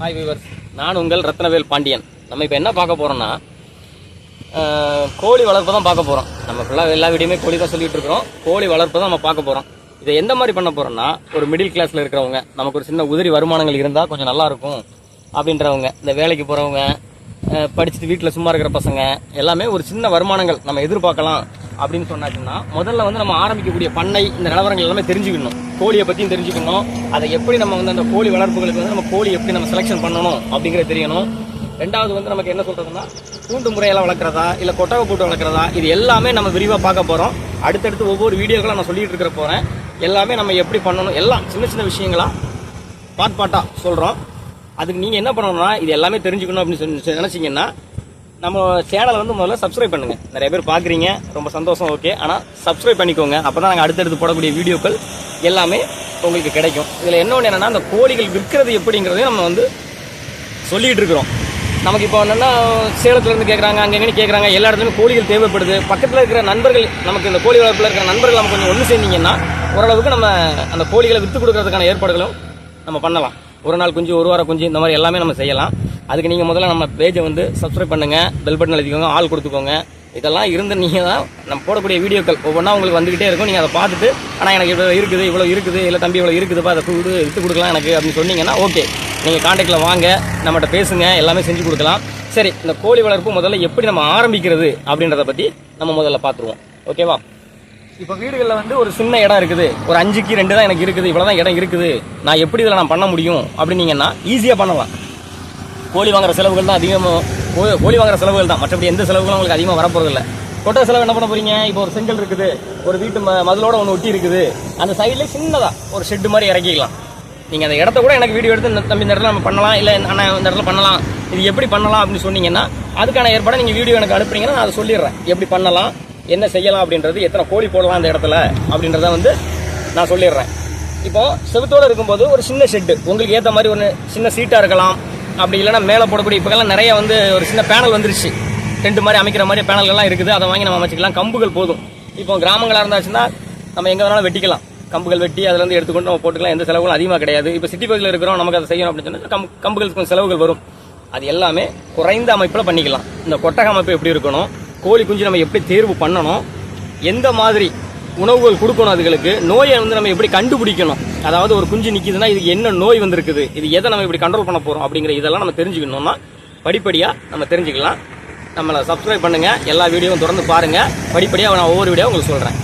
Hi viewers நான் உங்கள் ரத்னவேல் பாண்டியன். நம்ம இப்போ என்ன பார்க்க போகிறோம்னா கோழி வளர்ப்பு தான் பார்க்க போகிறோம் நம்ம ஃபுல்லாக எல்லா வீடியோமே கோழி தான் சொல்லிகிட்டு இருக்கிறோம். கோழி வளர்ப்பு தான் நம்ம பார்க்க போகிறோம் இதை எந்த மாதிரி பண்ண போகிறோம்னா ஒரு மிடில் கிளாஸில் இருக்கிறவங்க நமக்கு ஒரு சின்ன உதிரி வருமானங்கள் இருந்தால் கொஞ்சம் நல்லாயிருக்கும் அப்படின்றவங்க இந்த வேலைக்கு போகிறவங்க படிச்சுட்டு வீட்டில் சும்மா இருக்கிற பசங்க எல்லாமே ஒரு சின்ன வருமானங்கள் நம்ம எதிர்பார்க்கலாம் அப்படின்னு சொன்னாச்சுன்னா முதல்ல வந்து நம்ம ஆரம்பிக்கக்கூடிய பண்ணை இந்த நிலவரங்கள் எல்லாமே தெரிஞ்சுக்கணும். கோழியை பற்றியும் தெரிஞ்சுக்கணும். அதை எப்படி நம்ம வந்து அந்த கோழி வளர்ப்புகளுக்கு வந்து நம்ம கோழி எப்படி நம்ம செலெக்ஷன் பண்ணணும் அப்படிங்கிறது தெரியணும். ரெண்டாவது வந்து நமக்கு என்ன சொல்கிறதுன்னா கூண்டு முறையெல்லாம் வளர்க்குறதா இல்லை கொட்டகை போட்டு வளர்க்குறதா இது எல்லாமே நம்ம விரிவாக பார்க்க போகிறோம் அடுத்தடுத்து ஒவ்வொரு வீடியோக்களும் நான் சொல்லிட்டு இருக்கிற போகிறேன் எல்லாமே நம்ம எப்படி பண்ணணும் எல்லாம் சின்ன சின்ன விஷயங்களா பாட் பாட்டாக சொல்கிறோம் அதுக்கு நீங்கள் என்ன பண்ணணும்னா இது எல்லாமே தெரிஞ்சுக்கணும் அப்படின்னு சொல்லி நினச்சிங்கன்னா நம்ம சேனலை வந்து முதல்ல சப்ஸ்கிரைப் பண்ணுங்க. நிறைய பேர் பார்க்குறீங்க. ரொம்ப சந்தோஷம் ஓகே ஆனால் சப்ஸ்கிரைப் பண்ணிக்கோங்க. அப்போ தான் நாங்கள் அடுத்தடுத்து போடக்கூடிய வீடியோக்கள் எல்லாமே உங்களுக்கு கிடைக்கும். இதில் என்ன ஒன்று என்னென்னா அந்த கோழிகள் விற்கிறது எப்படிங்கிறதையும் நம்ம வந்து சொல்லிகிட்டு இருக்கிறோம். நமக்கு இப்போ என்னென்னா சேலத்துலேருந்து கேட்குறாங்க அங்கே எங்கே கேட்குறாங்க எல்லா இடத்துலையும் கோழிகள் தேவைப்படுது. பக்கத்தில் இருக்கிற நண்பர்கள் நமக்கு இந்த கோழி வளர்ப்பில் இருக்கிற நண்பர்கள் நம்ம கொஞ்சம் ஒன்று சேர்ந்தீங்கன்னா ஓரளவுக்கு நம்ம அந்த கோழிகளை விற்று கொடுக்கறதுக்கான ஏற்பாடுகளும் நம்ம பண்ணலாம். ஒரு நாள் குஞ்சு ஒரு வாரம் குஞ்சு இந்த மாதிரி எல்லாமே நம்ம செய்யலாம். அதுக்கு நீங்கள் முதல்ல நம்ம பேஜை வந்து சப்ஸ்கிரைப் பண்ணுங்கள் பெல் பட்டன் எழுதிக்கோங்க ஆள் கொடுத்துக்கோங்க. இதெல்லாம் இருந்து நீங்கள் தான் நம்ம போடக்கூடிய வீடியோக்கள் ஒவ்வொன்றா உங்களுக்கு வந்துக்கிட்டே இருக்கும். நீங்கள் அதை பார்த்துட்டு ஆனால் எனக்கு இவ்வளோ இருக்குது இவ்வளோ இருக்குது இல்லை தம்பி இவ்வளோ இருக்குதுப்பா அதை கொடு விற்று கொடுக்கலாம் எனக்கு அப்படின்னு சொன்னீங்கன்னா ஓகே நீங்கள் காண்டாக்டில் வாங்க நம்மகிட்ட பேசுங்க எல்லாமே செஞ்சு கொடுக்கலாம். சரி இந்த கோழி வளர்ப்பு முதல்ல எப்படி நம்ம ஆரம்பிக்கிறது அப்படின்றத பற்றி நம்ம முதல்ல பார்த்துருவோம். ஓகேவா இப்போ வீடுகளில் வந்து ஒரு சின்ன இடம் இருக்குது. ஒரு அஞ்சுக்கு ரெண்டு தான் எனக்கு இருக்குது இவ்வளோ தான் இடம் இருக்குது. நான் எப்படி இதில் நான் பண்ண முடியும் அப்படின்னீங்கன்னா ஈஸியாக பண்ணலாம். கோழி வாங்குற செலவுகள் தான் அதிகமாக கோ- கோழி வாங்குற செலவுகள் தான். மற்றபடி எந்த செலவுகளும் உங்களுக்கு அதிகமாக வரப்போகிறதில்ல இல்லை கொட்டை செலவு என்ன பண்ண போறீங்க? இப்போ ஒரு செங்கல் இருக்குது ஒரு வீட்டு ம- மதிலோட ஒன்று ஒட்டி இருக்குது. அந்த சைடில் சின்னதாக ஒரு ஷெட்டு மாதிரி இறக்கிக்கலாம். நீங்கள் அந்த இடத்த கூட எனக்கு வீடியோ எடுத்து இந்த தம்பி இந்த இடத்துல நம்ம பண்ணலாம். இல்லை அண்ணா இந்த இடத்துல பண்ணலாம். இது எப்படி பண்ணலாம் அப்படின்னு சொன்னீங்கன்னா அதுக்கான ஏற்பாடை நீங்கள் வீடியோ எனக்கு அனுப்புறீங்கன்னா நான் அதை சொல்லிடுறேன். எப்படி பண்ணலாம் என்ன செய்யலாம் அப்படின்றது எத்தனை கோழி போடலாம் அந்த இடத்துல அப்படின்றத வந்து நான் சொல்லிடுறேன். இப்போ செவத்தோடு இருக்கும்போது ஒரு சின்ன ஷெட்டு உங்களுக்கு ஏற்ற மாதிரி ஒன்று சின்ன சீட்டாக இருக்கலாம். அப்படி இல்லைன்னா மேலே போடக்கூடிய இப்போலாம் நிறைய வந்து ஒரு சின்ன பேனல் வந்துருச்சு. டென்ட் மாதிரி அமைக்கிற மாதிரி பேனல்கள்லாம் இருக்குது. அதை வாங்கி நம்ம அமைச்சிக்கலாம். கம்புகள் போதும். இப்போ கிராமங்களாக இருந்தாச்சுன்னா நம்ம எங்கே வேணாலும் வெட்டிக்கலாம். கம்புகள் வெட்டி அதுலேருந்து எடுத்துக்கொண்டு நம்ம போட்டுக்கலாம். எந்த செலவுகளும் அதிகமாக கிடையாது. இப்போ சிட்டி பகுதியில் இருக்கிறோம். நமக்கு அதை செய்யணும் அப்படின்னு சொன்னால் கம் கம்புகளுக்கு கொஞ்சம் செலவுகள் வரும். அது எல்லாமே குறைந்த அமைப்பில் பண்ணிக்கலாம். இந்த கொட்டக அமைப்பு எப்படி இருக்கணும்? கோழி குஞ்சு நம்ம எப்படி தேர்வு பண்ணணும்? எந்த மாதிரி உணவுகள் கொடுக்கணும் அதுகளுக்கு. நோயை வந்து நம்ம எப்படி கண்டுபிடிக்கணும்? அதாவது ஒரு குஞ்சு நிற்கிதுன்னா இதுக்கு என்ன நோய் வந்திருக்குது? இது எதை நம்ம இப்படி கண்ட்ரோல் பண்ண போகிறோம் அப்படிங்கிற இதெல்லாம் நம்ம தெரிஞ்சுக்கணும்னா படிப்படியாக நம்ம தெரிஞ்சுக்கலாம். நம்மளை சப்ஸ்கிரைப் பண்ணுங்கள் எல்லா வீடியோவும் தொடர்ந்து பாருங்கள் படிப்படியாக நான் ஒவ்வொரு வீடியோ உங்களுக்கு சொல்கிறேன்